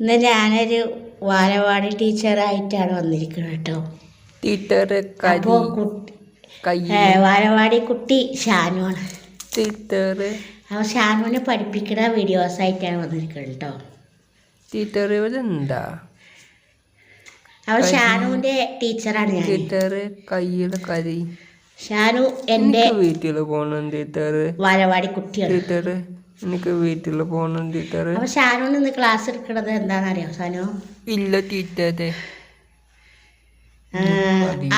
ഇന്ന് ഞാനൊരു വാലവാടി ടീച്ചറായിട്ടാണ് വന്നിരിക്കുന്നത് കേട്ടോ. ടീച്ചർ അപ്പോൾ കരി കുട്ടി ഷാനുവാണ്. ടീച്ചർ അപ്പോൾ ഷാനുവിനെ പഠിപ്പിക്കുന്ന വീഡിയോസ് ആയിട്ടാണ് വന്നിരിക്കുന്നത് കേട്ടോ. ടീച്ചർ എന്താ അപ്പോൾ ഷാനുവിന്റെ ടീച്ചറാണ് ഞാൻ ടീച്ചർ കയ്യിൽ കരി ഷാനു എന്റെ വീട്ടിൽ പോകണം ടീച്ചർ. ബാലവാടി കുട്ടിയാണ്. ടീച്ചർ എനിക്ക് വീട്ടിൽ പോകണം ടീച്ചർ അപ്പോൾ ഷാനുവിന് ഇന്ന് ക്ലാസ് എടുക്കണത് എന്താണെന്നറിയോ ഷാനു? ഇല്ല ടീച്ചറെ.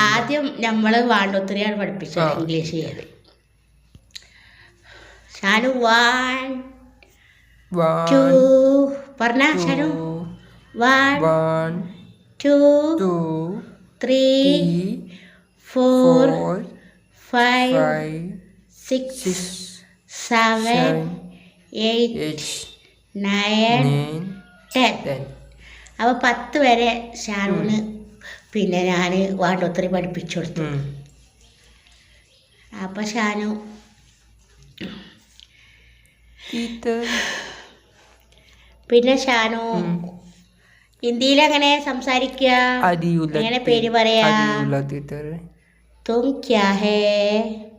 ആദ്യം നമ്മൾ വാണ്ടോത്തിരിയാണ് പഠിപ്പിച്ചത് English English Shanu one two പറഞ്ഞ Shanu. One one two two three four five six seven eight nine ten അപ്പോൾ പത്ത് വരെ ഷാനൂന് പിന്നെ ഞാൻ വാട്ടോത്രി പഠിപ്പിച്ചു കൊടുത്തു അപ്പൊ ഷാനു. പിന്നെ ഷാനു. ഹിന്ദിയിൽ എങ്ങനെ സംസാരിക്കുക അങ്ങനെ പേര് പറയാ? അറിയൂല ടീച്ചർ തും ക്യാ ഹേ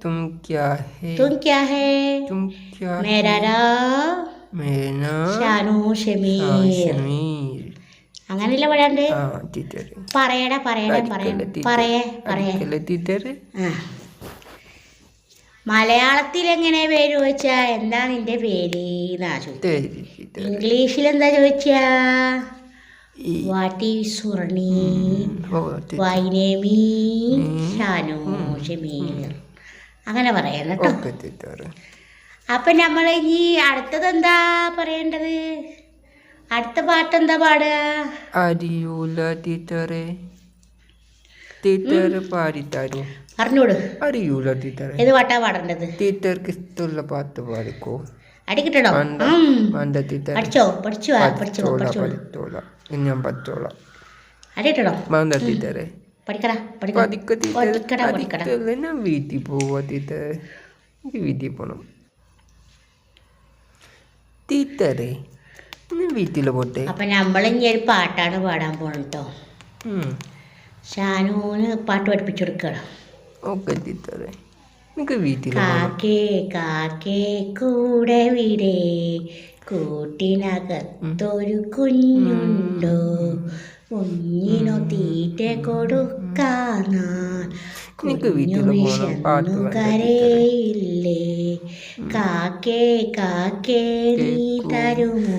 तुम क्या है തും ക്യാ ഹേ तुम क्या മേരാ है നാം मेरा ഷാനു ഷമീർ काश्मीर അങ്ങനെയല്ല പറയാണ്ട് हाँ टीचर പറയടാ പറയടാ പറയടാ പറയേ പറയേ टीचर ആ മലയാളത്തിൽ എങ്ങനെ പേര് ചോദിച്ചാ എന്താ നിന്റെ പേര് എന്നാ ചോദിച്ചത് तेरी टीचर ഇംഗ്ലീഷിൽ എന്താ ചോദിച്ചാ ई- ഷാനു അങ്ങനെ പറയാം കേട്ടോ. അപ്പൊ നമ്മൾ ഇനി അടുത്തത് എന്താ പറയേണ്ടത്? അടുത്ത പാട്ട് എന്താ പാടുക അറിയൂല ടീച്ചർ ഏത് പാട്ടാ പാടേണ്ടത്? ടീച്ചർക്ക് ഇഷ്ടമുള്ള പാട്ട് പാടിക്കോ. അടി കിട്ടണോ വേണ്ട ഉം. വേണ്ട ടീച്ചർ പഠിച്ചോ പഠിച്ചു പഠിച്ചോ പഠിച്ചോ ഞാൻ പഠിച്ചോളാം. പഠിക്കടാ പഠിക്കടാ. പഠിക്ക ടീച്ചർ പഠിക്കടാ പഠിക്കടാ. പഠിക്കല്ലേ ഞാൻ വീട്ടിൽ പോവാ ടീച്ചർ എനിക്ക് വീട്ടിൽ പോണം. ടീച്ചറെ ഞാൻ വീട്ടിൽ പോട്ടെ. അപ്പൊ നമ്മൾ ഇനി ഒരു പാട്ടാണ് പാടാൻ കേട്ടോ ഉം. ഷാനുവിന് പാട്ട് പഠിപ്പിച്ചു കൊടുക്കണം. ഓക്കെ ടീച്ചറെ എനിക്ക് വീട്ടിൽ കാക്കേ കാക്കേ കൂടെ വിടേ. കൂട്ടിനകത്തൊരു കുഞ്ഞുണ്ടോ? കുഞ്ഞിനു തീറ്റ വീട്ടിൽ കുഞ്ഞു ടീച്ചറെ കരയില്ലേ? കാക്കേ കാക്കേ നീ തരുമോ?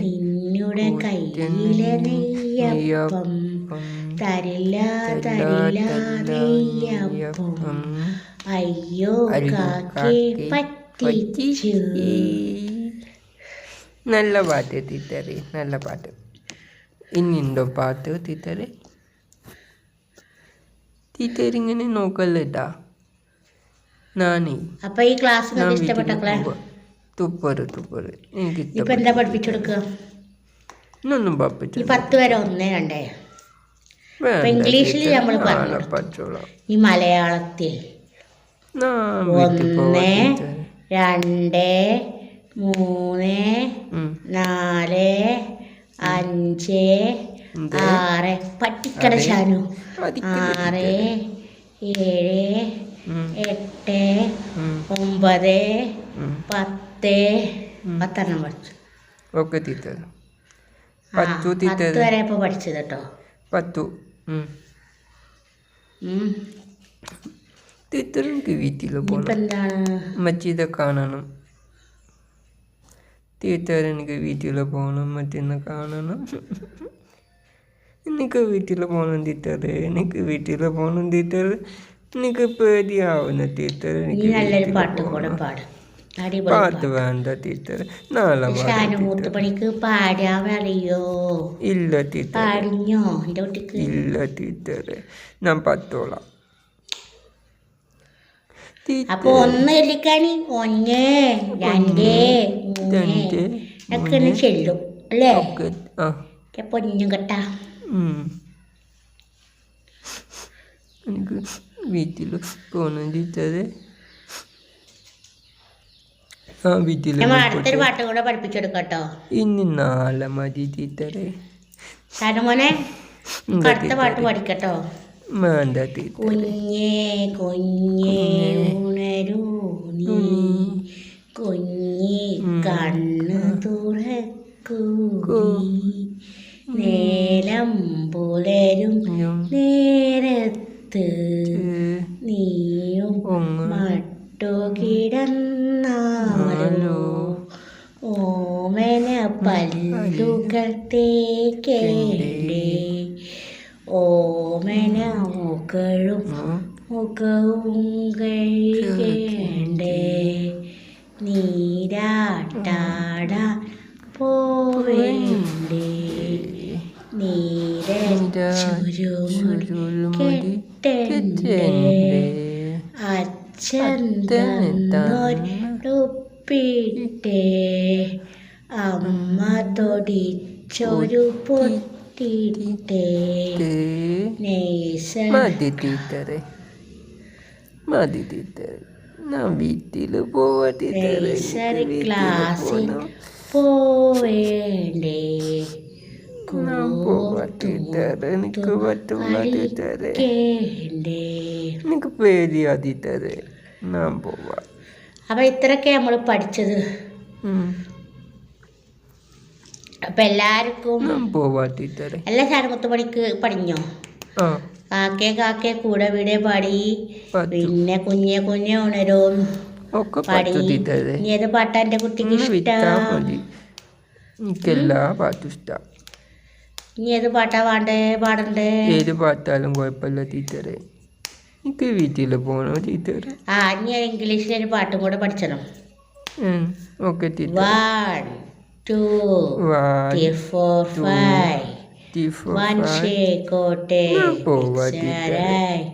നിന്നുടെ കയ്യിലെ നെയ്യപ്പം. തരില്ല തരില്ല നെയ്യപ്പം. അയ്യോ പറ്റിച്ചു. നല്ല പാട്ട് തീറ്ററി നല്ല പാട്ട്. ഇനിയുണ്ടോ പാട്ട് തീറ്ററി തീറ്ററി ഇങ്ങനെ നോക്കല്ലേട്ടാ നാനേ അപ്പൊ ഈ ക്ലാസ് പോവാ. തുപ്പറ് തുപ്പറ് എനിക്ക് ഇഷ്ടപ്പെട്ടു എന്താ പഠിപ്പിച്ചു കൊടുക്കുക ഇന്നൊന്നും ഈ പപ്പിച്ചു പത്ത് വരെ ഒന്നേ രണ്ടേ. ഇംഗ്ലീഷിൽ നമ്മൾ പറഞ്ഞു ഈ മലയാളത്തിൽ ഒന്ന്. രണ്ട് മൂന്ന്. നാല് അഞ്ച്? ആറ് പട്ടിക്കട ശാനു ആറ് ഏഴ്. എട്ട്. ഒമ്പത്. പത്ത് പത്തെണ്ണം പഠിച്ചു ഓക്കെ തീറ്റത് പത്തു തീറ്റത് വരെ ഇപ്പൊ പഠിച്ചത് കേട്ടോ പത്തു ഉം. വീട്ടിലെ വീട്ടിൽ പോകണം മറ്റീതെ കാണണം. ടീച്ചർ എനിക്ക് വീട്ടിൽ പോകണം മറ്റേന്ന് കാണണം. എനിക്ക് വീട്ടിൽ പോകണം ടീച്ചർ എനിക്ക് വീട്ടിൽ പോകണം ടീച്ചർ എനിക്ക് പേടിയാവുന്ന നീ എനിക്ക് പാട്ട്. വേണ്ട ടീച്ചർ നാളെ പാടാൻ അറിയോ ഇല്ല ടീച്ചർ ഇല്ല ടീച്ചർ ഞാൻ പത്തോളാം. അപ്പൊ ഒന്ന് എല്ലിക്കാണി ഒന്ന് രണ്ട് മൂന്ന്. ഒക്കെ ഒന്ന് ചെല്ലും അല്ലേ? പൊന്നും കെട്ടാ. എനിക്ക് വീട്ടിൽ പോകണം ടീച്ചറെ ആ വീട്ടിൽ അടുത്തൊരു പാട്ട്. കൂടെ പഠിപ്പിച്ചെടുക്കട്ടോ. ഇനി നാളെ മതി ടീച്ചറെ. എന്താ അടുത്ത പാട്ട് പഠിക്കട്ടോ. ടീച്ചർ കുഞ്ഞേ കുഞ്ഞേ ഉണരൂ നീ. കുഞ്ഞി കണ്ണ് തുറക്കൂ. നേരം പുലരും നേരത്ത് നീയും മട്ടു കിടന്നാലോ. ഓമന പല്ലുകൾ തേക്കേണ്ടേ. ഓമന ഓക്കളും മുഖവും കഴിക്കേണ്ടേ നീരാട്ടാടാ പോവേണ്ടേ. നീരച്ചുരുമുടി കെട്ടണ്ടേ. അച്ഛൻ തന്നൊരുപ്പിട്ടേ. അമ്മ തൊടിച്ചൊരു പൊട്ടിട്ടേ. മതി ടീച്ചറെ. മതി ടീച്ചറെ. ഞാൻ വീട്ടിൽ പോവാ ടീച്ചറെ. ക്ലാസ്സിൽ പോവേണ്ടേ? ഞാൻ പോവാ ടീച്ചറെ. എനിക്ക് പറ്റില്ല ടീച്ചറെ. എനിക്ക് പേടിയാ ടീച്ചറെ. ഞാൻ പോവാ. അപ്പൊ ഇത്രയൊക്കെ നമ്മൾ പഠിച്ചത്. അപ്പൊ എല്ലാവർക്കും ഞാൻ പോവാ ടീച്ചറെ. എല്ലാ ശാരമുത്തുപണിക്ക് പഠിഞ്ഞോ? ആ. കാക്കേ കാക്കേ കൂടെ വിടെ പാടി. പിന്നെ കുഞ്ഞെ കുഞ്ഞെ ഉണരും. ഒക്കെ പാടി. ഏത് പാട്ടാ എന്റെ കുട്ടിക്ക് ഇഷ്ടം? പാട്ടും ഇനി ഏത് പാട്ടാ വേണ്ടേ പാടണ്ടേ? ഏത് പാട്ടാലും കുഴപ്പമില്ല ടീച്ചറെ. എനിക്ക് വീട്ടിൽ പോകണോ ടീച്ചറെ? ആ ഇനി ഇംഗ്ലീഷിലൊരു പാട്ടും കൂടെ പഠിച്ചണം. Okay teacher one two three four five One shake or take. Right.